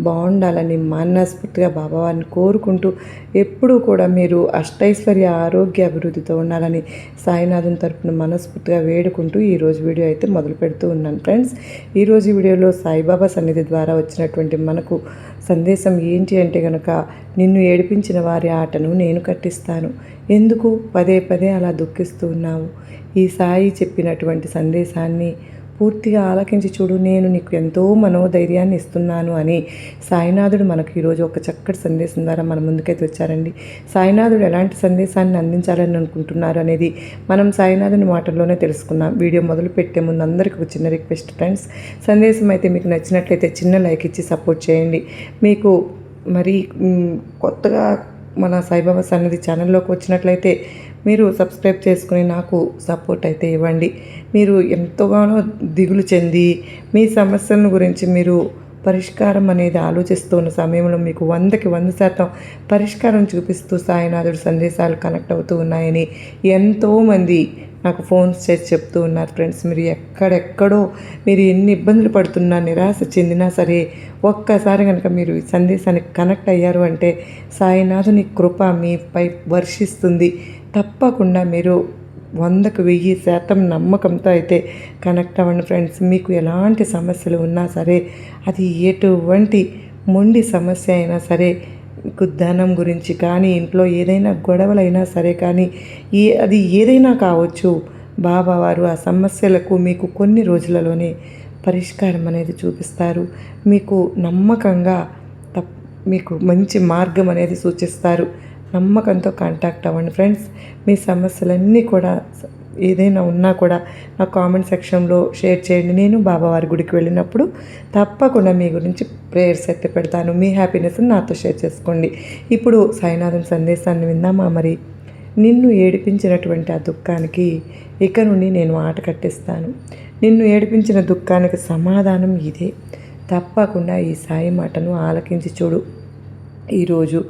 బాగుండాలని మనస్ఫూర్తిగా బాబావారిని కోరుకుంటూ ఎప్పుడూ కూడా మీరు అష్టైశ్వర్య ఆరోగ్య అభివృద్ధితో ఉండాలని సాయినాథన్ తరపున మనస్ఫూర్తిగా వేడుకుంటూ ఈరోజు వీడియో అయితే మొదలు పెడుతూ ఉన్నాను. ఫ్రెండ్స్ ఈరోజు వీడియోలో సాయిబాబా సన్నిధి ద్వారా వచ్చినటువంటి మనకు సందేశం ఏంటి అంటే కనుక నిన్ను ఏడిపించిన వారి ఆటను నేను కట్టిస్తాను. ఎందుకు? పదే పదే అలా దుఃఖిస్తూ ఉన్నావు. ఈ సాయి చెప్పినటువంటి సందేశాన్ని పూర్తిగా ఆలకించి చూడు నేను నీకు ఎంతో మనోధైర్యాన్ని ఇస్తున్నాను అని సాయినాథుడు మనకు ఈరోజు ఒక చక్కటి సందేశం ద్వారా మన ముందుకైతే వచ్చారండి. సాయినాథుడు ఎలాంటి సందేశాన్ని అందించాలని అనుకుంటున్నారు అనేది మనం సాయినాథుని మాటల్లోనే తెలుసుకున్నాం వీడియో మొదలు పెట్టే ముందు అందరికీ ఒక చిన్న రిక్వెస్ట్ ఫ్రెండ్స్. సందేశం అయితే మీకు నచ్చినట్లయితే చిన్న లైక్ ఇచ్చి సపోర్ట్ చేయండి. మీకు మరి కొత్తగా మన సాయిబాబా సన్నిధి ఛానల్లోకి వచ్చినట్లయితే మీరు సబ్స్క్రైబ్ చేసుకుని నాకు సపోర్ట్ అయితే ఇవ్వండి. మీరు ఎంతగానో దిగులు చెంది మీ సమస్యలను గురించి మీరు పరిష్కారం అనేది ఆలోచిస్తున్న సమయంలో మీకు వందకి వంద శాతం పరిష్కారం చూపిస్తూ సాయినాథుడు సందేశాలు కనెక్ట్ అవుతూ ఉన్నాయని ఎంతోమంది నాకు ఫోన్స్ చేసి చెప్తూ ఉన్నారు ఫ్రెండ్స్. మీరు ఎక్కడెక్కడో మీరు ఎన్ని ఇబ్బందులు పడుతున్నా నిరాశ చెందినా సరే ఒక్కసారి కనుక మీరు ఈ సందేశానికి కనెక్ట్ అయ్యారు అంటే సాయినాథుని కృప మీపై వర్షిస్తుంది. తప్పకుండా మీరు వందకు వెయ్యి శాతం నమ్మకంతో అయితే కనెక్ట్ అవ్వండి ఫ్రెండ్స్. మీకు ఎలాంటి సమస్యలు ఉన్నా సరే అది ఎటువంటి మొండి సమస్య అయినా సరే మీకు ధనం గురించి కానీ ఇంట్లో ఏదైనా గొడవలైనా సరే కానీ ఏ అది ఏదైనా కావచ్చు. బాబావారు ఆ సమస్యలకు మీకు కొన్ని రోజులలోనే పరిష్కారం అనేది చూపిస్తారు. మీకు నమ్మకంగా తప్ మీకు మంచి మార్గం అనేది సూచిస్తారు. నమ్మకంతో కాంటాక్ట్ అవ్వండి ఫ్రెండ్స్. మీ సమస్యలన్నీ కూడా ఏదైనా ఉన్నా కూడా నా కామెంట్ సెక్షన్లో షేర్ చేయండి. నేను బాబావారి గుడికి వెళ్ళినప్పుడు తప్పకుండా మీ గురించి ప్రేయర్స్ అయితే పెడతాను. మీ హ్యాపీనెస్ని నాతో షేర్ చేసుకోండి. ఇప్పుడు సాయినాథన్ సందేశాన్ని విందామా మరి? నిన్ను ఏడిపించినటువంటి ఆ దుఃఖానికి ఇక నుండి నేను ఆట కట్టిస్తాను. నిన్ను ఏడిపించిన దుఃఖానికి సమాధానం ఇదే. తప్పకుండా ఈ సాయి మాటను ఆలకించి చూడు. ఈరోజు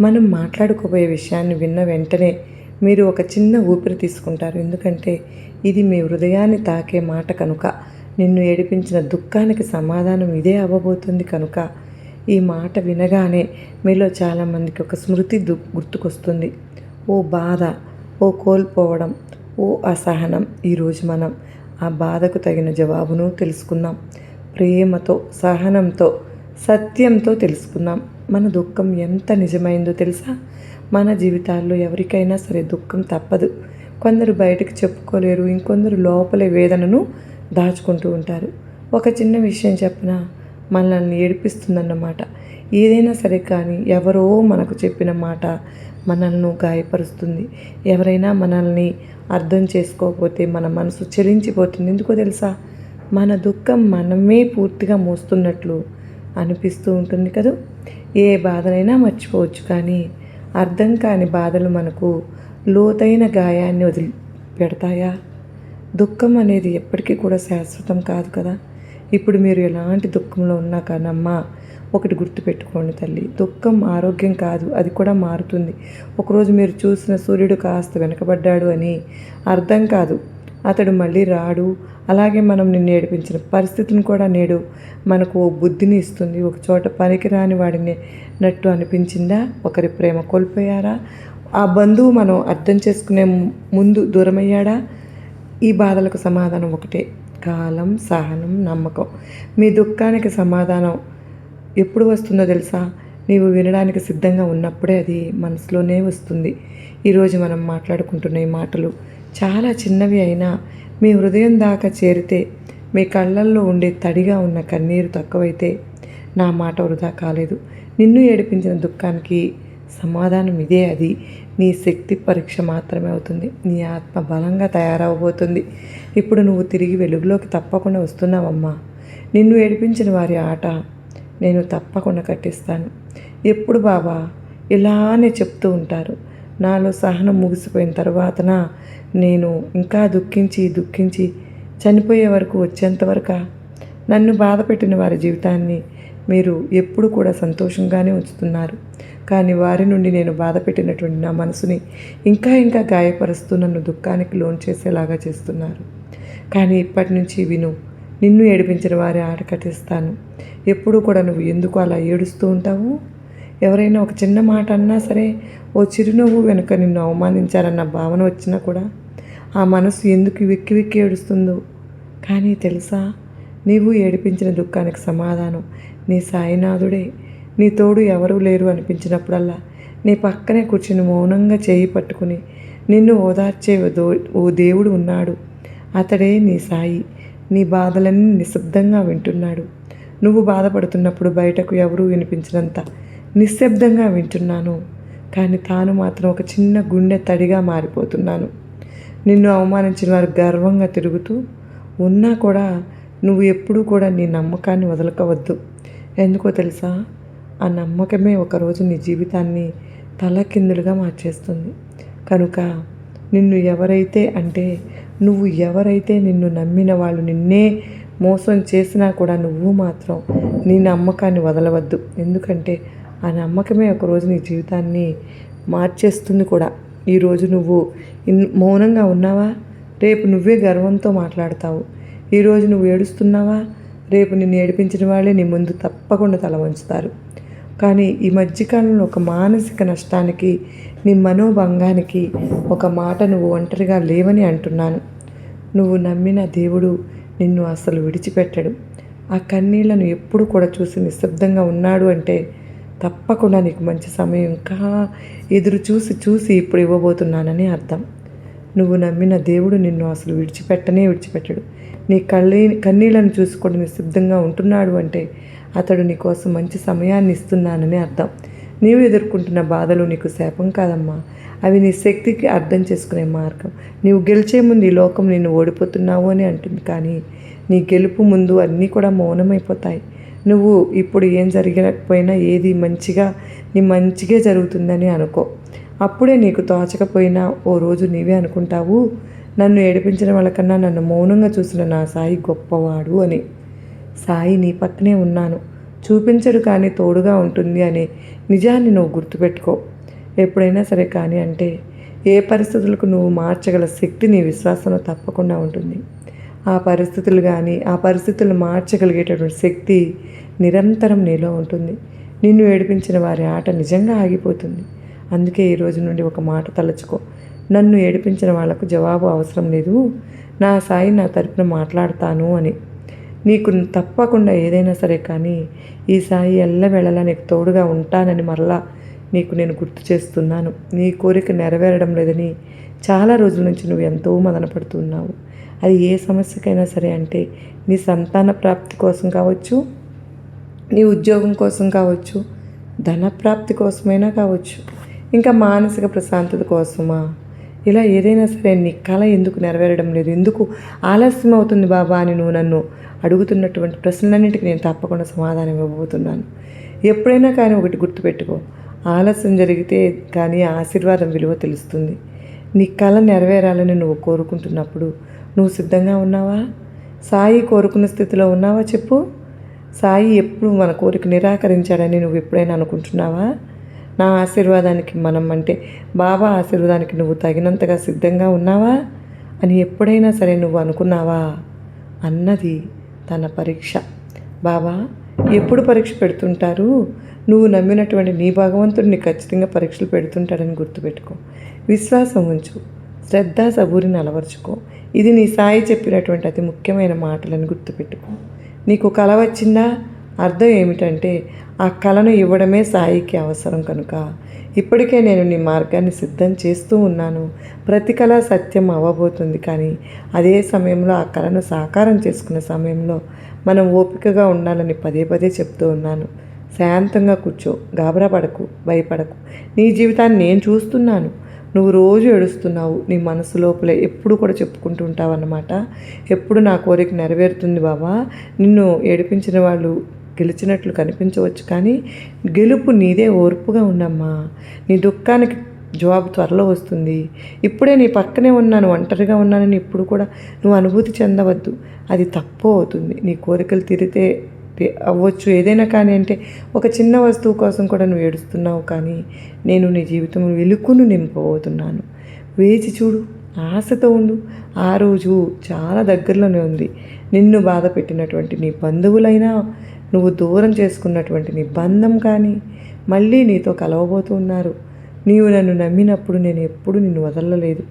మనం మాట్లాడుకోబోయే విషయాన్ని విన్న వెంటనే మీరు ఒక చిన్న ఊపిరి తీసుకుంటారు. ఎందుకంటే ఇది మీ హృదయాన్ని తాకే మాట కనుక. నిన్ను ఏడిపించిన దుఃఖానికి సమాధానం ఇదే అవ్వబోతుంది కనుక. ఈ మాట వినగానే మీలో చాలామందికి ఒక స్మృతి దు గుర్తుకొస్తుంది. ఓ బాధ ఓ కోల్పోవడం ఓ అసహనం ఈరోజు మనం ఆ బాధకు తగిన జవాబును తెలుసుకుందాం. ప్రేమతో సహనంతో సత్యంతో తెలుసుకుందాం. మన దుఃఖం ఎంత నిజమైందో తెలుసా? మన జీవితాల్లో ఎవరికైనా సరే దుఃఖం తప్పదు. కొందరు బయటకు చెప్పుకోలేరు ఇంకొందరు లోపలే వేదనను దాచుకుంటూ ఉంటారు. ఒక చిన్న విషయం చెప్పిన? మనల్ని ఏడిపిస్తుందన్నమాట. ఏదైనా సరే కానీ ఎవరో మనకు చెప్పిన మాట మనల్ని గాయపరుస్తుంది. ఎవరైనా మనల్ని అర్థం చేసుకోకపోతే మన మనసు చెలించిపోతుంది. ఎందుకో తెలుసా? మన దుఃఖం మనమే పూర్తిగా మోస్తున్నట్లు అనిపిస్తూ ఉంటుంది కదా? ఏ బాధనైనా మర్చిపోవచ్చు కానీ అర్థం కాని బాధలు మనకు లోతైన గాయాన్ని వదిలి పెడతాయా దుఃఖం అనేది ఎప్పటికీ కూడా శాశ్వతం కాదు కదా? ఇప్పుడు మీరు ఎలాంటి దుఃఖంలో ఉన్నా కానమ్మా ఒకటి గుర్తుపెట్టుకోండి తల్లి. దుఃఖం ఆరోగ్యం కాదు అది కూడా మారుతుంది. ఒకరోజు మీరు చూసిన సూర్యుడు కాస్త వెనకబడ్డాడు అని అర్థం కాదు. అతడు మళ్ళీ రాడు. అలాగే మనం నిన్ను ఏడిపించిన పరిస్థితిని కూడా నేడు మనకు ఓ బుద్ధిని ఇస్తుంది. ఒక చోట పనికిరాని వాడిని నట్టు అనిపించిందా? ఒకరి ప్రేమ కోల్పోయారా? ఆ బంధువు మనం అర్థం చేసుకునే ముందు దూరమయ్యాడా? ఈ బాధలకు సమాధానం ఒకటే. కాలం సహనం నమ్మకం. మీ దుఃఖానికి సమాధానం ఎప్పుడు వస్తుందో తెలుసా? నీవు వినడానికి సిద్ధంగా ఉన్నప్పుడే అది మనసులోనే వస్తుంది. ఈరోజు మనం మాట్లాడుకుంటున్న ఈ మాటలు చాలా చిన్నవి అయినా మీ హృదయం దాకా చేరితే మీ కళ్ళల్లో ఉండే తడిగా ఉన్న కన్నీరు తక్కువైతే నా మాట వృధా కాలేదు. నిన్ను ఏడిపించిన దుఃఖానికి సమాధానం ఇదే అది. నీ శక్తి పరీక్ష మాత్రమే అవుతుంది. నీ ఆత్మ బలంగా తయారవబోతుంది. ఇప్పుడు నువ్వు తిరిగి వెలుగులోకి తప్పకుండా వస్తున్నావమ్మా. నిన్ను ఏడిపించిన వారి ఆట నేను తప్పకుండా కట్టిస్తాను. ఎప్పుడు బాబా ఇలానే చెప్తూ ఉంటారు. నాలో సహనం ముగిసిపోయిన తర్వాతన నేను ఇంకా దుఃఖించి దుఃఖించి చనిపోయే వరకు వచ్చేంతవరకు నన్ను బాధ పెట్టిన వారి జీవితాన్ని మీరు ఎప్పుడు కూడా సంతోషంగానే ఉంచుతున్నారు. కానీ వారి నుండి నేను బాధ పెట్టినటువంటి నా మనసుని ఇంకా ఇంకా గాయపరుస్తూ నన్ను దుఃఖానికి లోన్ చేసేలాగా చేస్తున్నారు. కానీ ఇప్పటి నుంచి విను నిన్ను ఏడిపించిన వారి ఆట కట్టిస్తాను. ఎప్పుడు కూడా నువ్వు ఎందుకు అలా ఏడుస్తూ ఉంటావు? ఎవరైనా ఒక చిన్న మాట అన్నా సరే ఓ చిరునవ్వు వెనుక నిన్ను అవమానించారన్న భావన వచ్చినా కూడా ఆ మనసు ఎందుకు వెక్కి వెక్కి ఏడుస్తుందో. కానీ తెలుసా నీవు ఏడిపించిన దుఃఖానికి సమాధానం నీ సాయినాథుడే. నీ తోడు ఎవరూ లేరు అనిపించినప్పుడల్లా నీ పక్కనే కూర్చుని మౌనంగా చేయి పట్టుకుని నిన్ను ఓదార్చే ఓ దో ఓ దేవుడు ఉన్నాడు. అతడే నీ సాయి. నీ బాధలన్నీ నిశ్శబ్దంగా వింటున్నాడు. నువ్వు బాధపడుతున్నప్పుడు బయటకు ఎవరూ వినిపించినంత నిశ్శబ్దంగా వింటున్నాను. కానీ తాను మాత్రం ఒక చిన్న గుండె తడిగా మారిపోతున్నాను. నిన్ను అవమానించిన వారు గర్వంగా తిరుగుతూ ఉన్నా కూడా నువ్వు ఎప్పుడూ కూడా నీ నమ్మకాన్ని వదలకవద్దు. ఎందుకో తెలుసా? ఆ నమ్మకమే ఒకరోజు నీ జీవితాన్ని తలకిందులుగా మార్చేస్తుంది. కనుక నిన్ను ఎవరైతే అంటే నువ్వు ఎవరైతే నిన్ను నమ్మిన వాళ్ళు నిన్నే మోసం చేసినా కూడా నువ్వు మాత్రం నీ నమ్మకాన్ని వదలవద్దు. ఎందుకంటే ఆ నమ్మకమే ఒకరోజు నీ జీవితాన్ని మార్చేస్తుంది కూడా. ఈరోజు నువ్వు ఇన్ మౌనంగా ఉన్నావా? రేపు నువ్వే గర్వంతో మాట్లాడతావు. ఈరోజు నువ్వు ఏడుస్తున్నావా? రేపు నిన్ను ఏడిపించిన వాళ్ళే నీ ముందు తప్పకుండా తల వంచుతారు. కానీ ఈ మధ్యకాలంలో ఒక మానసిక నష్టానికి నీ మనోభంగానికి ఒక మాట నువ్వు ఒంటరిగా లేవని అంటున్నాను. నువ్వు నమ్మిన దేవుడు నిన్ను అసలు విడిచిపెట్టడు. ఆ కన్నీళ్ళను ఎప్పుడు కూడా చూసి నిశ్శబ్దంగా ఉన్నాడు అంటే తప్పకుండా నీకు మంచి సమయం ఇంకా ఎదురు చూసి చూసి ఇప్పుడు ఇవ్వబోతున్నానని అర్థం. నువ్వు నమ్మిన దేవుడు నిన్ను అసలు విడిచిపెట్టనే విడిచిపెట్టడు. నీ కళ్ళీ కన్నీళ్ళను చూసుకొని నిశ్శబ్దంగా ఉంటున్నాడు అంటే అతడు నీకోసం మంచి సమయాన్ని ఇస్తున్నానని అర్థం. నీవు ఎదుర్కొంటున్న బాధలు నీకు శాపం కాదమ్మా. అవి నీ శక్తికి అర్థం చేసుకునే మార్గం. నీవు గెలిచే ముందు ఈ లోకం నిన్ను ఓడిపోతున్నావు అని అంటుంది. కానీ నీ గెలుపు ముందు అన్నీ కూడా మౌనమైపోతాయి. నువ్వు ఇప్పుడు ఏం జరిగకపోయినా ఏది మంచిగా నీ మంచిగా జరుగుతుందని అనుకో. అప్పుడే నీకు తోచకపోయినా ఓ రోజు నీవే అనుకుంటావు నన్ను ఏడిపించిన వాళ్ళకన్నా నన్ను మౌనంగా చూసిన నా సాయి గొప్పవాడు అని. సాయి నీ పక్కనే ఉన్నాను. చూపించడు కానీ తోడుగా ఉంటుంది అనే నిజాన్ని నువ్వు గుర్తుపెట్టుకో. ఎప్పుడైనా సరే కానీ అంటే ఏ పరిస్థితులకు నువ్వు మార్చగల శక్తి నీ విశ్వాసంలో తప్పకుండా ఉంటుంది. ఆ పరిస్థితులు కానీ ఆ పరిస్థితులు మార్చగలిగేటటువంటి శక్తి నిరంతరం నీలో ఉంటుంది. నిన్ను ఏడిపించిన వారి ఆట నిజంగా ఆగిపోతుంది. అందుకే ఈ రోజు నుండి ఒక మాట తలచుకో. నన్ను ఏడిపించిన వాళ్ళకు జవాబు అవసరం లేదు. నా సాయి నా తరపున మాట్లాడతాను అని. నీకు తప్పకుండా ఏదైనా సరే కానీ ఈ సాయి ఎల్లవేళలా నీకు తోడుగా ఉంటానని మరలా నీకు నేను గుర్తు చేస్తున్నాను. నీ కోరిక నెరవేరడం లేదని చాలా రోజుల నుంచి నువ్వు ఎంతో మదనపడుతున్నావు. అది ఏ సమస్యకైనా సరే అంటే నీ సంతాన ప్రాప్తి కోసం కావచ్చు నీ ఉద్యోగం కోసం కావచ్చు ధన ప్రాప్తి కోసమైనా కావచ్చు ఇంకా మానసిక ప్రశాంతత కోసమా? ఇలా ఏదైనా సరే నీ కళ ఎందుకు నెరవేరడం లేదు? ఎందుకు ఆలస్యం అవుతుంది బాబా అని నువ్వు నన్ను అడుగుతున్నటువంటి ప్రశ్నలన్నింటికి నేను తప్పకుండా సమాధానం ఇవ్వబోతున్నాను. ఎప్పుడైనా కానీ ఒకటి గుర్తుపెట్టుకో. ఆలస్యం జరిగితే కానీ ఆశీర్వాదం విలువ తెలుస్తుంది. నీ కళ నెరవేరాలని నువ్వు కోరుకుంటున్నప్పుడు నువ్వు సిద్ధంగా ఉన్నావా? సాయి కోరుకున్న స్థితిలో ఉన్నావా చెప్పు. సాయి ఎప్పుడు మన కోరిక నిరాకరించాడని నువ్వు ఎప్పుడైనా అనుకుంటున్నావా? నా ఆశీర్వాదానికి మనం అంటే బాబా ఆశీర్వాదానికి నువ్వు తగినంతగా సిద్ధంగా ఉన్నావా? అని ఎప్పుడైనా సరే నువ్వు అనుకున్నావా? అన్నది తన పరీక్ష. బాబా ఎప్పుడు పరీక్ష పెడుతుంటారు? నువ్వు నమ్మినటువంటి నీ భగవంతుడిని ఖచ్చితంగా పరీక్షలు పెడుతుంటాడని గుర్తుపెట్టుకో. విశ్వాసం ఉంచు. శ్రద్ధ సబూరిని అలవర్చుకో ఇది నీ సాయి చెప్పినటువంటి అతి ముఖ్యమైన మాటలను గుర్తుపెట్టుకో. నీకు కళ వచ్చిందా అర్థం ఏమిటంటే ఆ కళను ఇవ్వడమే సాయికి అవసరం కనుక. ఇప్పటికే నేను నీ మార్గాన్ని సిద్ధం చేస్తూ ఉన్నాను. ప్రతి కళ సత్యం అవ్వబోతుంది కానీ అదే సమయంలో ఆ కళను సాకారం చేసుకునే సమయంలో మనం ఓపికగా ఉండాలని పదే పదే చెప్తూ ఉన్నాను. శాంతంగా కూర్చో. గాబరా పడకు. భయపడకు. నీ జీవితాన్ని నేను చూస్తున్నాను. నువ్వు రోజు ఏడుస్తున్నావు నీ మనసు లోపలే ఎప్పుడు కూడా చెప్పుకుంటూ ఉంటావు అన్నమాట ఎప్పుడు నా కోరిక నెరవేరుతుంది బాబా నిన్ను ఏడిపించిన వాళ్ళు గెలిచినట్లు కనిపించవచ్చు కానీ గెలుపు నీదే ఓర్పుగా ఉండమ్మా నీ దుఃఖానికి జవాబు త్వరలో వస్తుంది. ఇప్పుడే నీ పక్కనే ఉన్నాను ఒంటరిగా ఉన్నానని ఇప్పుడు కూడా నువ్వు అనుభూతి చెందవద్దు. అది తప్పు అవుతుంది. నీ కోరికలు తీరితే అవ్వచ్చు. ఏదైనా కానీ అంటే ఒక చిన్న వస్తువు కోసం కూడా నువ్వు ఏడుస్తున్నావు కానీ నేను నీ జీవితం వెలుకును నింపబోతున్నాను. వేచి చూడు ఆశతో ఉండు. ఆ రోజు చాలా దగ్గరలోనే ఉంది. నిన్ను బాధ పెట్టినటువంటి నీ బంధువులైనా నువ్వు దూరం చేసుకున్నటువంటి నీ బంధం కానీ మళ్ళీ నీతో కలవబోతున్నారు నీవు నన్ను నమ్మినప్పుడు నేను ఎప్పుడు నిన్ను వదలలేదు.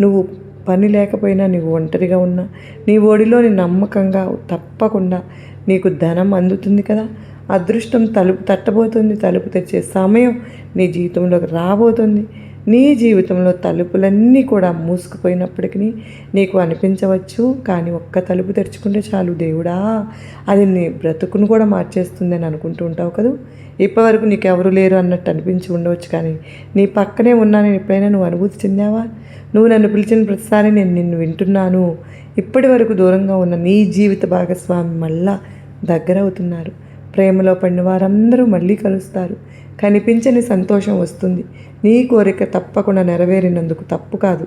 నువ్వు పని లేకపోయినా నీవు ఒంటరిగా ఉన్నా నీ ఒడిలోని నమ్మకంగా తప్పకుండా నీకు ధనం అందుతుంది కదా. అదృష్టం తలుపు తట్టబోతుంది. తలుపు తెచ్చే సమయం నీ జీవితంలోకి రాబోతుంది. నీ జీవితంలో తలుపులన్నీ కూడా మూసుకుపోయినప్పటికీ నీకు అనిపించవచ్చు కానీ ఒక్క తలుపు తెరుచుకుంటే చాలు దేవుడా. అది నీ బ్రతుకును కూడా మార్చేస్తుంది అని అనుకుంటూ ఉంటావు కదా. ఇప్పటివరకు నీకు ఎవరు లేరు అన్నట్టు అనిపించి ఉండవచ్చు కానీ నీ పక్కనే ఉన్నానని ఎప్పుడైనా నువ్వు అనుభూతి చెందావా? నువ్వు నన్ను పిలిచిన ప్రతిసారి నేను నిన్ను వింటున్నాను. ఇప్పటి వరకు దూరంగా ఉన్న నీ జీవిత భాగస్వామి మళ్ళా దగ్గర అవుతున్నారు. ప్రేమలో పడిన వారందరూ మళ్ళీ కలుస్తారు. కనిపించని సంతోషం వస్తుంది. నీ కోరిక తప్పకుండా నెరవేరినందుకు తప్పు కాదు.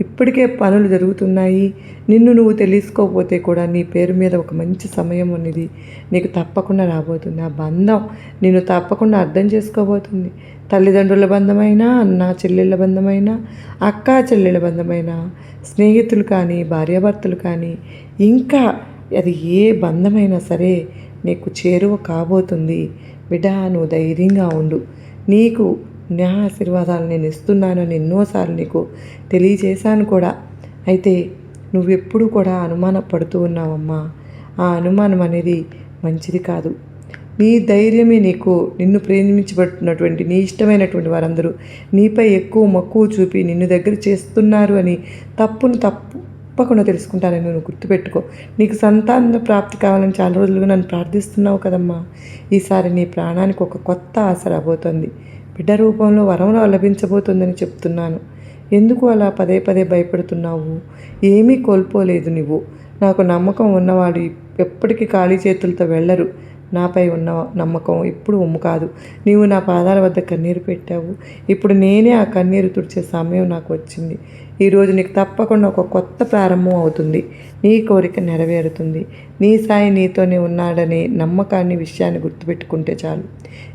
ఇప్పటికే పనులు జరుగుతున్నాయి. నిన్ను నువ్వు తెలుసుకోకపోతే కూడా నీ పేరు మీద ఒక మంచి సమయం ఉన్నది. నీకు తప్పకుండా రాబోతుంది. ఆ బంధం నిన్ను తప్పకుండా అర్థం చేసుకోబోతుంది. తల్లిదండ్రుల బంధమైనా అన్న చెల్లెళ్ళ బంధమైనా అక్క చెల్లెళ్ళ బంధమైనా స్నేహితులు కానీ భార్యాభర్తలు కానీ ఇంకా అది ఏ బంధమైనా సరే నీకు చేరువ కాబోతుంది. బిడ్డ నువ్వు ధైర్యంగా ఉండు. నీకు నా ఆశీర్వాదాలు నేను ఇస్తున్నానని ఎన్నోసార్లు నీకు తెలియజేశాను కూడా. అయితే నువ్వెప్పుడు కూడా అనుమానపడుతూ ఉన్నావమ్మా. ఆ అనుమానం అనేది మంచిది కాదు. నీ ధైర్యమే నీకు నిన్ను ప్రేమించబడుతున్నటువంటి నీ ఇష్టమైనటువంటి వారందరూ నీపై ఎక్కువ మక్కువ చూపి నిన్ను దగ్గర చేస్తున్నారు అని తప్పును తప్పకుండా తెలుసుకుంటానని నువ్వు గుర్తుపెట్టుకో. నీకు సంతాన ప్రాప్తి కావాలని చాలా రోజులుగా నన్ను ప్రార్థిస్తున్నావు కదమ్మా. ఈసారి నీ ప్రాణానికి ఒక కొత్త ఆశ రాబోతోంది. బిడ్డ రూపంలో వరం లభించబోతుందని చెప్తున్నాను. ఎందుకు అలా పదే పదే భయపడుతున్నావు? ఏమీ కోల్పోలేదు నువ్వు. నాకు నమ్మకం ఉన్నవాడు ఎప్పటికీ ఖాళీ చేతులతో వెళ్ళరు. నాపై ఉన్న నమ్మకం ఇప్పుడు ఉమ్ము కాదు. నీవు నా పాదాల వద్ద కన్నీరు పెట్టావు. ఇప్పుడు నేనే ఆ కన్నీరు తుడిచే సమయం నాకు వచ్చింది. ఈరోజు నీకు తప్పకుండా ఒక కొత్త ప్రారంభం అవుతుంది. నీ కోరిక నెరవేరుతుంది. నీ సాయి నీతోనే ఉన్నాడనే నమ్మకాన్ని విషయాన్ని గుర్తుపెట్టుకుంటే చాలు.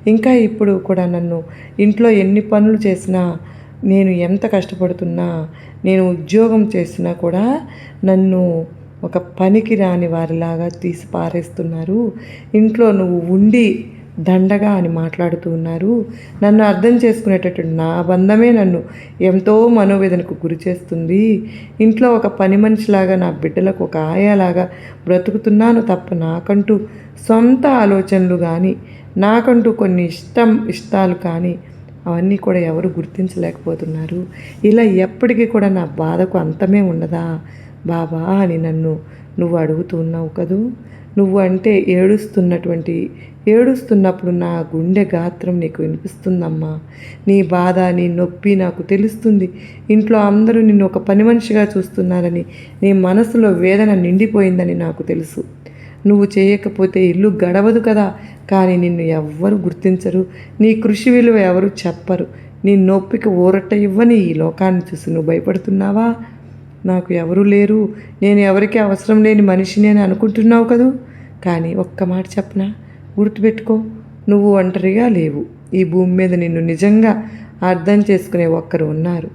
ఇంకా ఇప్పుడు కూడా నన్ను ఇంట్లో ఎన్ని పనులు చేసినా నేను ఎంత కష్టపడుతున్నా నేను ఉద్యోగం చేసినా కూడా నన్ను ఒక పనికి రాని వారిలాగా తీసి పారేస్తున్నారు ఇంట్లో నువ్వు ఉండి దండగా అని మాట్లాడుతూ ఉన్నారు. నన్ను అర్థం చేసుకునేటటువంటి నా బంధమే నన్ను ఎంతో మనోవేదనకు గురి చేస్తుంది. ఇంట్లో ఒక పని మనిషిలాగా నా బిడ్డలకు ఒక ఆయాలాగా బ్రతుకుతున్నాను తప్ప నాకంటూ సొంత ఆలోచనలు కానీ నాకంటూ కొన్ని ఇష్టం ఇష్టాలు కానీ అవన్నీ కూడా ఎవరు గుర్తించలేకపోతున్నారు. ఇలా ఎప్పటికీ కూడా నా బాధకు అంతమే ఉండదా? బాబా అని నన్ను నువ్వు అడుగుతూ ఉన్నావు కదూ? నువ్వు అంటే ఏడుస్తున్నటువంటి ఏడుస్తున్నప్పుడు నా గుండె గాత్రం నీకు వినిపిస్తుందమ్మా. నీ బాధ నీ నొప్పి నాకు తెలుస్తుంది. ఇంట్లో అందరూ నిన్ను ఒక పని మనిషిగా చూస్తున్నారని నీ మనసులో వేదన నిండిపోయిందని నాకు తెలుసు. నువ్వు చేయకపోతే ఇల్లు గడవదు కదా. కానీ నిన్ను ఎవ్వరు గుర్తించరు. నీ కృషి విలువ ఎవరు చెప్పరు. నీ నొప్పికి ఊరట ఇవ్వని ఈ లోకాన్ని చూసి నువ్వు భయపడుతున్నావా? నాకు ఎవరు లేరు. నేను ఎవరికి అవసరం లేని మనిషిని అని అనుకుంటున్నావు కదూ? కానీ ఒక్క మాట చెప్పనా? గుర్తుపెట్టుకో నువ్వు ఒంటరిగా లేవు. ఈ భూమి మీద నిన్ను నిజంగా అర్థం చేసుకునే ఒక్కరు ఉన్నారు.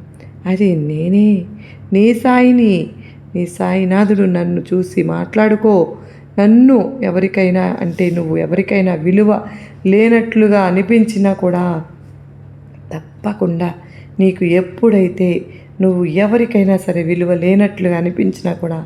అది నేనే? నీ సాయిని? నీ సాయినాథుడు నన్ను చూసి మాట్లాడుకో. నన్ను ఎవరికైనా అంటే నువ్వు ఎవరికైనా విలువ లేనట్లుగా అనిపించినా కూడా తప్పకుండా నీకు ఎప్పుడైతే నువ్వు ఎవరికైనా సరే విలువ లేనట్లుగా అనిపించినా కూడా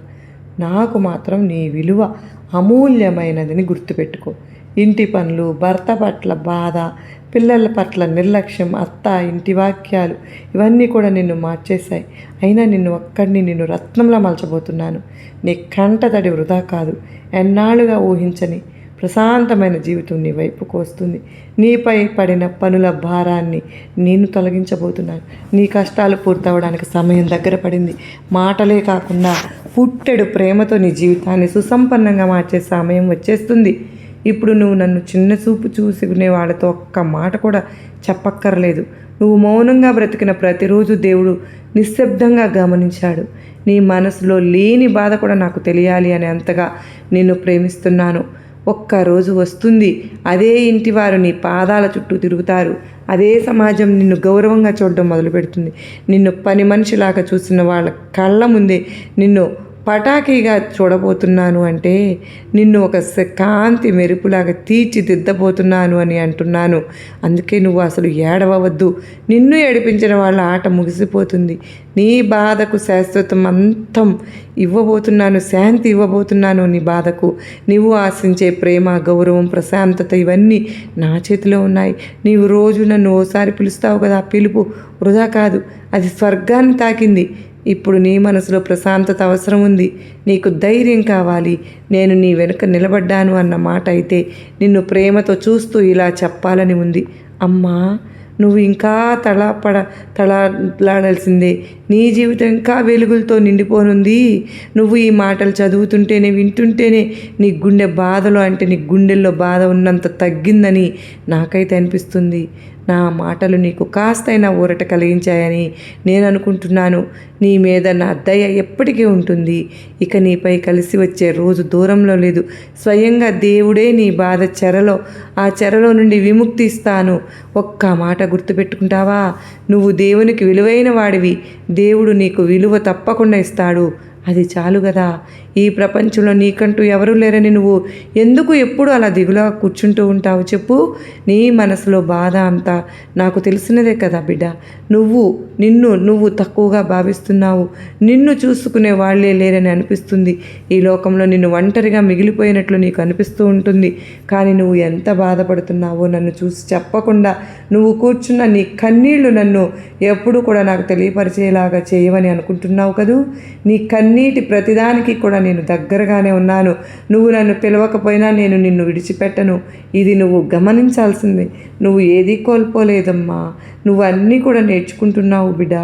నాకు మాత్రం నీ విలువ అమూల్యమైనదని గుర్తుపెట్టుకో. ఇంటి పనులు భర్త పట్ల బాధ పిల్లల పట్ల నిర్లక్ష్యం అత్త ఇంటి వాక్యాలు ఇవన్నీ కూడా నిన్ను మార్చేశాయి. అయినా నిన్ను ఒక్కడిని నిన్ను రత్నంలా మలచబోతున్నాను. నీ కంటతడి వృధా కాదు. ఎన్నాళ్ళుగా ఊహించని ప్రశాంతమైన జీవితం నీ వైపుకు వస్తుంది. నీపై పడిన పనుల భారాన్ని నేను తొలగించబోతున్నాను. నీ కష్టాలు పూర్తవడానికి సమయం దగ్గర పడింది. మాటలే కాకుండా పుట్టెడు ప్రేమతో నీ జీవితాన్ని సుసంపన్నంగా మార్చే సమయం వచ్చేస్తుంది. ఇప్పుడు నువ్వు నన్ను చిన్న చూపు చూసుకునే వాళ్ళతో ఒక్క మాట కూడా చెప్పక్కర్లేదు. నువ్వు మౌనంగా బ్రతికిన ప్రతిరోజు దేవుడు నిశ్శబ్దంగా గమనించాడు. నీ మనసులో లేని బాధ కూడా నాకు తెలియాలి అని అంతగా నిన్ను ప్రేమిస్తున్నాను. ఒక్క రోజు వస్తుంది. అదే ఇంటి వారు నీ పాదాల చుట్టూ తిరుగుతారు. అదే సమాజం నిన్ను గౌరవంగా చూడడం మొదలు పెడుతుంది నిన్ను పని మనిషిలాగా చూసిన వాళ్ళ కళ్ళ ముందే నిన్ను పటాకీగా చూడబోతున్నాను అంటే నిన్ను ఒక కాంతి మెరుపులాగా తీర్చిదిద్దబోతున్నాను అని అంటున్నాను. అందుకే నువ్వు అసలు ఏడవవద్దు. నిన్ను ఏడిపించిన వాళ్ళ ఆట ముగిసిపోతుంది. నీ బాధకు శాశ్వతం అంతం ఇవ్వబోతున్నాను శాంతి ఇవ్వబోతున్నాను నీ బాధకు. నువ్వు ఆశించే ప్రేమ గౌరవం ప్రశాంతత ఇవన్నీ నా చేతిలో ఉన్నాయి. నీవు రోజు నన్ను ఓసారి పిలుస్తావు కదా ఆ పిలుపు వృధా కాదు. అది స్వర్గాన్ని తాకింది. ఇప్పుడు నీ మనసులో ప్రశాంతత అవసరం ఉంది. నీకు ధైర్యం కావాలి. నేను నీ వెనుక నిలబడ్డాను అన్న మాట అయితే నిన్ను ప్రేమతో చూస్తూ ఇలా చెప్పాలని ఉంది. అమ్మా నువ్వు ఇంకా తళపడ తళలాడాల్సిందే. నీ జీవితం ఇంకా వెలుగులతో నిండిపోనుంది. నువ్వు ఈ మాటలు చదువుతుంటేనే వింటుంటేనే నీ గుండె బాధలో అంటే నీ గుండెల్లో బాధ ఉన్నంత తగ్గిందని నాకైతే అనిపిస్తుంది. నా మాటలు నీకు కాస్తైనా ఊరట కలిగించాయని నేను అనుకుంటున్నాను. నీ మీద నా దయ ఎప్పటికీ ఉంటుంది. ఇక నీపై కలిసి వచ్చే రోజు దూరంలో లేదు. స్వయంగా దేవుడే నీ బాధ చెరలో ఆ చెరలో నుండి విముక్తి ఇస్తాను. ఒక్క మాట గుర్తుపెట్టుకుంటావా? నువ్వు దేవునికి విలువైన వాడివి. దేవుడు నీకు విలువ తప్పకుండా ఇస్తాడు. అది చాలు కదా. ఈ ప్రపంచంలో నీకంటూ ఎవరూ లేరని నువ్వు ఎందుకు ఎప్పుడు అలా దిగులా కూర్చుంటూ ఉంటావు చెప్పు. నీ మనసులో బాధ అంతా నాకు తెలిసినదే కదా బిడ్డ. నువ్వు నిన్ను నువ్వు తక్కువగా భావిస్తున్నావు. నిన్ను చూసుకునే వాళ్ళే లేరని అనిపిస్తుంది. ఈ లోకంలో నిన్ను ఒంటరిగా మిగిలిపోయినట్లు నీకు అనిపిస్తూ ఉంటుంది. కానీ నువ్వు ఎంత బాధపడుతున్నావో నన్ను చూసి చెప్పకుండా నువ్వు కూర్చున్న నీ కన్నీళ్ళు నన్ను ఎప్పుడు కూడా నాకు తెలియపరిచేలాగా చేయవని అనుకుంటున్నావు కదూ. నీ కన్నీటి ప్రతిదానికి కూడా నేను దగ్గరగానే ఉన్నాను. నువ్వు నన్ను పిలవకపోయినా నేను నిన్ను విడిచిపెట్టను. ఇది నువ్వు గమనించాల్సింది. నువ్వు ఏదీ కోల్పోలేదమ్మా. నువ్వు అన్నీ కూడా నేర్చుకుంటున్నావు బిడ్డ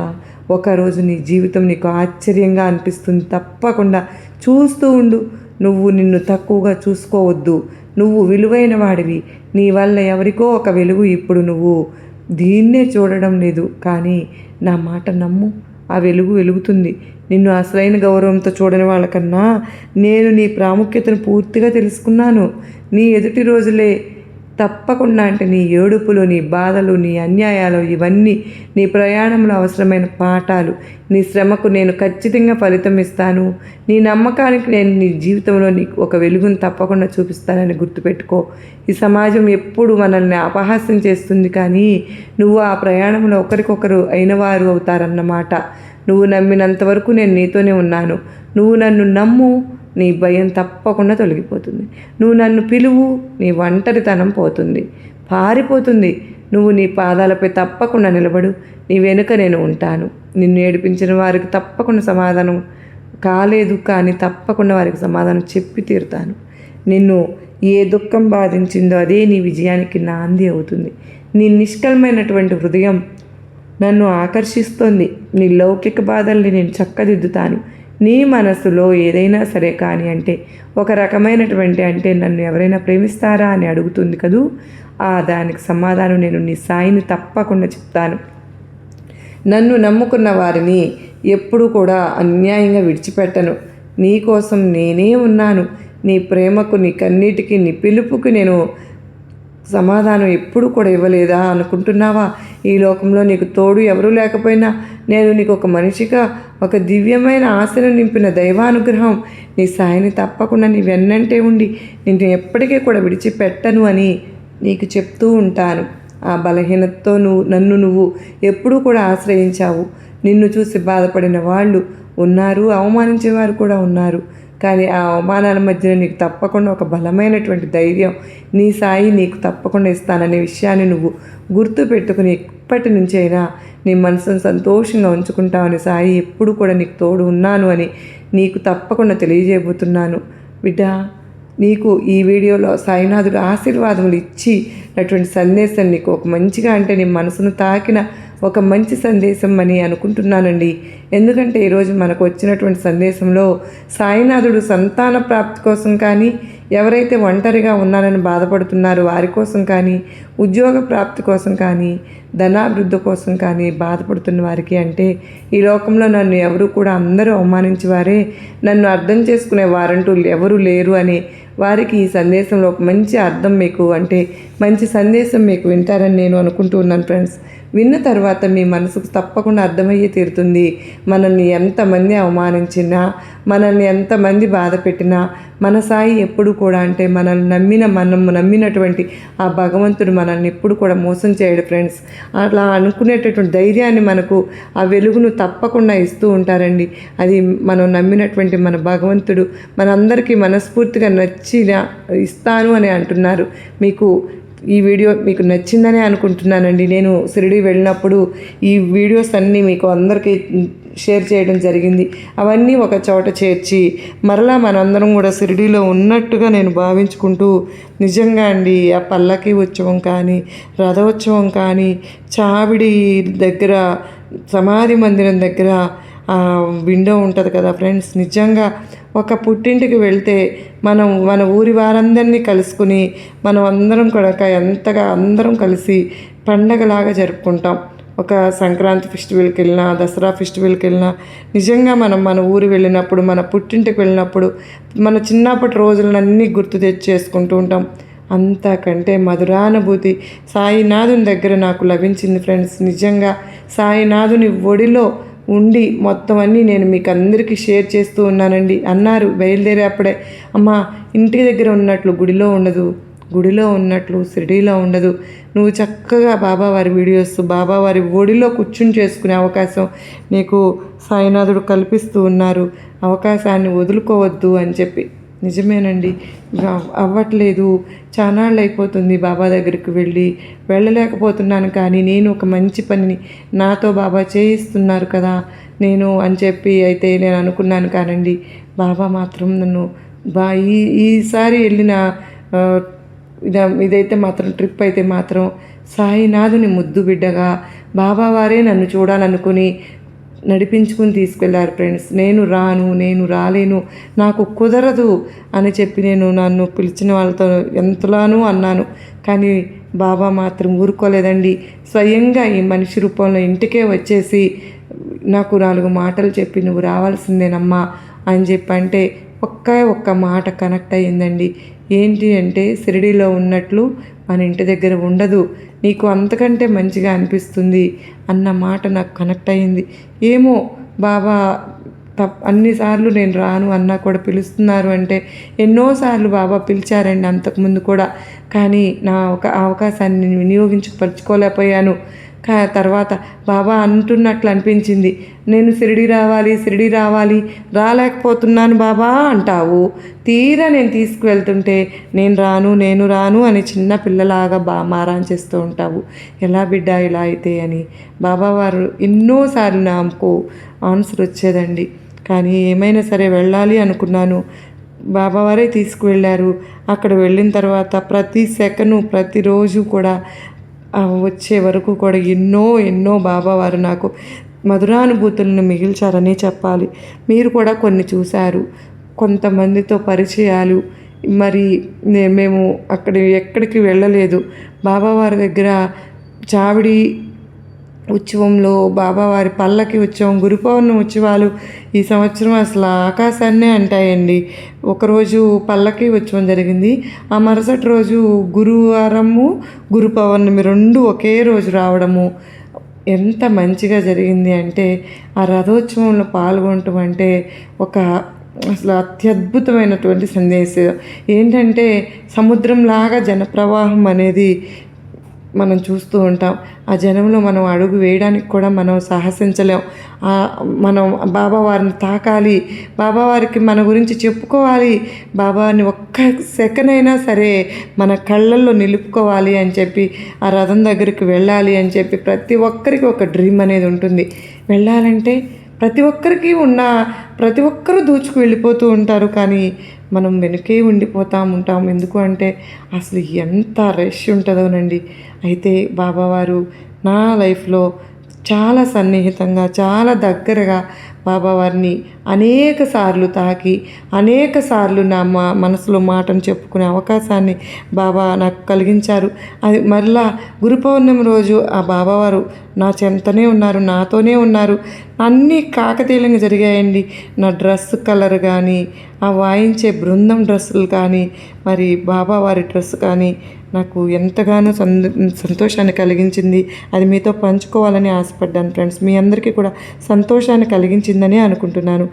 ఒకరోజు నీ జీవితం నీకు ఆశ్చర్యంగా అనిపిస్తుంది. తప్పకుండా చూస్తూ ఉండు. నువ్వు నిన్ను తక్కువగా చూసుకోవద్దు. నువ్వు విలువైన వాడివి. నీ వల్ల ఎవరికో ఒక వెలుగు ఇప్పుడు నువ్వు దీన్నే చూడడం లేదు. కానీ నా మాట నమ్ము. ఆ వెలుగు వెలుగుతుంది. నిన్ను అసలైన గౌరవంతో చూడని వాళ్ళకన్నా నేను నీ ప్రాముఖ్యతను పూర్తిగా తెలుసుకున్నాను. నీ ఎదుటి రోజులే తప్పకుండా అంటే నీ ఏడుపులు నీ బాధలు నీ అన్యాయాలు ఇవన్నీ నీ ప్రయాణంలో అవసరమైన పాఠాలు. నీ శ్రమకు నేను ఖచ్చితంగా ఫలితం ఇస్తాను. నీ నమ్మకానికి నేను నీ జీవితంలో నీకు ఒక వెలుగును తప్పకుండా చూపిస్తానని గుర్తుపెట్టుకో. ఈ సమాజం ఎప్పుడు మనల్ని అపహాస్యం చేస్తుంది కానీ నువ్వు ఆ ప్రయాణంలో ఒకరికొకరు అయినవారు అవుతారన్నమాట. నువ్వు నమ్మినంత వరకు నేను నీతోనే ఉన్నాను. నువ్వు నన్ను నమ్ము నీ భయం తప్పకుండా తొలగిపోతుంది. నువ్వు నన్ను పిలువు నీ ఒంటరితనం పోతుంది. పారిపోతుంది. నువ్వు నీ పాదాలపై తప్పకుండా నిలబడు. నీ వెనుక నేను ఉంటాను. నిన్ను ఏడిపించిన వారికి తప్పకుండా సమాధానం కాలేదు కానీ తప్పకుండా వారికి సమాధానం చెప్పి తీరుతాను. నిన్ను ఏ దుఃఖం బాధించిందో అదే నీ విజయానికి నాంది అవుతుంది. నీ నిష్కలమైనటువంటి హృదయం నన్ను ఆకర్షిస్తోంది. నీ లౌకిక బాధల్ని నేను చక్కదిద్దుతాను. నీ మనసులో ఏదైనా సరే కానీ అంటే ఒక రకమైనటువంటి అంటే నన్ను ఎవరైనా ప్రేమిస్తారా అని అడుగుతుంది కదూ? ఆ దానికి సమాధానం నేను నీ సాయిని తప్పకుండా చెప్తాను. నన్ను నమ్ముకున్న వారిని ఎప్పుడూ కూడా అన్యాయంగా విడిచిపెట్టను. నీ కోసం నేనే ఉన్నాను. నీ ప్రేమకు నీ కన్నీటికి నీ పిలుపుకి నేను సమాధానం ఎప్పుడు కూడా ఇవ్వలేదా అనుకుంటున్నావా? ఈ లోకంలో నీకు తోడు ఎవరూ లేకపోయినా నేను నీకు ఒక మనిషిగా ఒక దివ్యమైన ఆశను నింపిన దైవానుగ్రహం. నీ సాయిని తప్పకుండా నీ వెన్నంటే ఉండి నిన్ను ఎప్పటికీ కూడా విడిచిపెట్టను అని నీకు చెప్తూ ఉంటాను. ఆ బలహీనతతో నువ్వు నన్ను నువ్వు ఎప్పుడూ కూడా ఆశ్రయించావు. నిన్ను చూసి బాధపడిన వాళ్ళు ఉన్నారు అవమానించేవారు కూడా ఉన్నారు. కానీ ఆ అవమానాల మధ్యన నీకు తప్పకుండా ఒక బలమైనటువంటి ధైర్యం నీ సాయి నీకు తప్పకుండా ఇస్తాననే విషయాన్ని నువ్వు గుర్తు పెట్టుకుని ఇప్పటి నుంచి అయినా నీ మనసును సంతోషంగా ఉంచుకుంటావని సాయి ఎప్పుడు కూడా నీకు తోడు ఉన్నాను అని నీకు తప్పకుండా తెలియజేయబోతున్నాను. బిడ్డ నీకు ఈ వీడియోలో సాయినాథుడు ఆశీర్వాదములు ఇచ్చి అటువంటి సందేశం నీకు ఒక మంచిగా అంటే నీ మనసును తాకిన ఒక మంచి సందేశం అని అనుకుంటున్నానండి. ఎందుకంటే ఈరోజు మనకు వచ్చినటువంటి సందేశంలో సాయినాథుడు సంతాన ప్రాప్తి కోసం కానీ ఎవరైతే ఒంటరిగా ఉన్నారని బాధపడుతున్నారో వారి కోసం కానీ ఉద్యోగ ప్రాప్తి కోసం కానీ ధనాభివృద్ధి కోసం కానీ బాధపడుతున్న వారికి అంటే ఈ లోకంలో నన్ను ఎవరు కూడా అందరూ అవమానించేవారే నన్ను అర్థం చేసుకునే వారంటూ ఎవరు లేరు అని వారికి ఈ సందేశంలో ఒక మంచి అర్థం మీకు అంటే మంచి సందేశం మీకు వింటారని నేను అనుకుంటూ ఉన్నాను ఫ్రెండ్స్. విన్న తర్వాత మీ మనసుకు తప్పకుండా అర్థమయ్యే తీరుతుంది. మనల్ని ఎంతమంది అవమానించినా మనల్ని ఎంతమంది బాధ పెట్టినా మన సాయి ఎప్పుడు కూడా అంటే మనల్ని నమ్మిన మనము నమ్మినటువంటి ఆ భగవంతుడు మనల్ని ఎప్పుడు కూడా మోసం చేయడు ఫ్రెండ్స్. అట్లా అనుకునేటటువంటి ధైర్యాన్ని మనకు ఆ వెలుగును తప్పకుండా ఇస్తూ ఉంటారండి. అది మనం నమ్మినటువంటి మన భగవంతుడు మనందరికీ మనస్ఫూర్తిగా నచ్చిన ఇస్తాను అని అంటున్నారు. మీకు ఈ వీడియో మీకు నచ్చిందని అనుకుంటున్నానండి. నేను షిరిడి వెళ్ళినప్పుడు ఈ వీడియోస్ అన్నీ మీకు అందరికీ షేర్ చేయడం జరిగింది. అవన్నీ ఒక చోట చేర్చి మరలా మనందరం కూడా షిరిడీలో ఉన్నట్టుగా నేను భావించుకుంటూ నిజంగా అండి ఆ పల్లకి ఉత్సవం కానీ రథోత్సవం కానీ చావిడి దగ్గర సమాధి మందిరం దగ్గర విండో ఉంటుంది కదా ఫ్రెండ్స్ నిజంగా ఒక పుట్టింటికి వెళ్తే మనం మన ఊరి వారందరినీ కలుసుకుని మనం అందరం కూడా ఎంతగా అందరం కలిసి పండగలాగా జరుపుకుంటాం. ఒక సంక్రాంతి ఫెస్టివల్కి వెళ్ళినా దసరా ఫెస్టివల్కి వెళ్ళినా నిజంగా మనం మన ఊరు వెళ్ళినప్పుడు మన పుట్టింటికి వెళ్ళినప్పుడు మన చిన్నప్పటి రోజులన్నీ గుర్తు తెచ్చేసుకుంటూ ఉంటాం. అంతకంటే మధురానుభూతి. సాయినాథుని దగ్గర నాకు లభించింది ఫ్రెండ్స్. నిజంగా సాయినాథుని ఒడిలో ఉండి మొత్తం అన్నీ నేను మీకు అందరికీ షేర్ చేస్తూ ఉన్నానండి. అన్నారు బయలుదేరేప్పుడే. అమ్మ ఇంటి దగ్గర ఉన్నట్లు గుడిలో ఉండదు గుడిలో ఉన్నట్లు షిరిడీలో ఉండదు. నువ్వు చక్కగా బాబావారి వీడియోస్ బాబావారి ఒడిలో కూర్చుని చేసుకునే అవకాశం నీకు సాయినాథుడు కల్పిస్తూ ఉన్నారు. అవకాశాన్ని వదులుకోవద్దు అని చెప్పి నిజమేనండి. అవ్వట్లేదు. చానాళ్ళు అయిపోతుంది బాబా దగ్గరికి వెళ్ళి. వెళ్ళలేకపోతున్నాను కానీ నేను ఒక మంచి పనిని నాతో బాబా చేయిస్తున్నారు కదా. నేను అని చెప్పి అయితే నేను అనుకున్నాను కానండి. బాబా మాత్రం నన్ను బా ఈ ఈసారి వెళ్ళిన ఇదైతే మాత్రం ట్రిప్ అయితే మాత్రం సాయినాథుని ముద్దు బిడ్డగా బాబావారే నన్ను చూడాలనుకుని నడిపించుకుని తీసుకెళ్ళారు ఫ్రెండ్స్. నేను రాను నేను రాలేను నాకు కుదరదు అని చెప్పి నేను నన్ను పిలిచిన వాళ్ళతో ఎంతలానూ అన్నాను. కానీ బాబా మాత్రం ఊరుకోలేదండి. స్వయంగా ఈ మనిషి రూపంలో ఇంటికే వచ్చేసి నాకు నాలుగు మాటలు చెప్పి నువ్వు రావాల్సిందేనమ్మా అని చెప్పి అంటే ఒక్క ఒక్క మాట కనెక్ట్ అయ్యిందండి. ఏంటి అంటే షిరిడీలో ఉన్నట్లు మన ఇంటి దగ్గర ఉండదు. నీకు అంతకంటే మంచిగా అనిపిస్తుంది అన్న మాట నాకు కనెక్ట్ అయ్యింది ఏమో బాబా తప్ అన్నిసార్లు నేను రాను అన్నా కూడా పిలుస్తున్నారు అంటే ఎన్నోసార్లు బాబా పిలిచారండి అంతకుముందు కూడా. కానీ నా ఒక అవకాశాన్ని నేను వినియోగించపరచుకోలేకపోయాను. తర్వాత బాబా అంటున్నట్లు అనిపించింది. నేను సిరిడి రావాలి సిరిడి రావాలి రాలేకపోతున్నాను బాబా అంటావు. తీరా నేను తీసుకువెళ్తుంటే నేను రాను నేను రాను అని చిన్న పిల్లలాగా బా మారాన్ చేస్తూ ఉంటావు. ఎలా బిడ్డ ఇలా అయితే అని. బాబావారు ఎన్నోసార్లు నాకు ఆన్సర్ వచ్చేదండి. కానీ ఏమైనా సరే వెళ్ళాలి అనుకున్నాను. బాబావారే తీసుకువెళ్ళారు. అక్కడ వెళ్ళిన తర్వాత ప్రతి సెకను ప్రతిరోజు కూడా వచ్చే వరకు కూడా ఎన్నో ఎన్నో బాబావారు నాకు మధురానుభూతులను మిగిల్చారనే చెప్పాలి. మీరు కూడా కొన్ని చూశారు. కొంతమందితో పరిచయాలు. మరి నే- మేము అక్కడ ఎక్కడికి వెళ్ళలేదు. బాబావారి దగ్గర చావిడి ఉత్సవంలో బాబావారి పల్లకి ఉత్సవం గురు పౌర్ణమి ఉత్సవాలు ఈ సంవత్సరం అసలు ఆకాశాన్నే అంటాయండి. ఒకరోజు పల్లకి ఉత్సవం జరిగింది. ఆ మరుసటి రోజు గురువారము గురు పౌర్ణమి రెండు ఒకే రోజు రావడము ఎంత మంచిగా జరిగింది అంటే ఆ రథోత్సవంలో పాల్గొనటం అంటే ఒక అసలు అత్యద్భుతమైనటువంటి సందేశం. ఏంటంటే సముద్రంలాగా జనప్రవాహం అనేది మనం చూస్తూ ఉంటాం. ఆ జనంలో మనం అడుగు వేయడానికి కూడా మనం సాహసించలేం. మనం బాబావారిని తాకాలి. బాబావారికి మన గురించి చెప్పుకోవాలి. బాబాని ఒక్క సెకండ్ అయినా సరే మన కళ్ళల్లో నిలుపుకోవాలి అని చెప్పి ఆ రథం దగ్గరికి వెళ్ళాలి అని చెప్పి ప్రతి ఒక్కరికి ఒక డ్రీమ్ అనేది ఉంటుంది. వెళ్ళాలంటే ప్రతి ఒక్కరికి ఉన్న ప్రతి ఒక్కరూ దూచుకు వెళ్ళిపోతూ ఉంటారు. కానీ మనం వెనుకే ఉండిపోతూ ఉంటాం. ఎందుకు అంటే అసలు ఎంత రష్ ఉంటుందోనండి. అయితే బాబావారు నా లైఫ్లో చాలా సన్నిహితంగా చాలా దగ్గరగా బాబావారిని అనేక సార్లు తాకి అనేక సార్లు నా మా మనసులో మాటను చెప్పుకునే అవకాశాన్ని బాబా నాకు కలిగించారు. అది మరలా గురు పౌర్ణమి రోజు ఆ బాబావారు నా చెంతనే ఉన్నారు నాతోనే ఉన్నారు. అన్నీ కాకతీయంగా జరిగాయండి. నా డ్రెస్ కలర్ కానీ ఆ వాయించే బృందం డ్రెస్సులు కానీ మరి బాబావారి డ్రెస్ కానీ నాకు ఎంతగానో సంద సంతోషాన్ని కలిగించింది. అది మీతో పంచుకోవాలని ఆశపడ్డాను ఫ్రెండ్స్. మీ అందరికీ కూడా సంతోషాన్ని కలిగించిందని అనుకుంటున్నాను.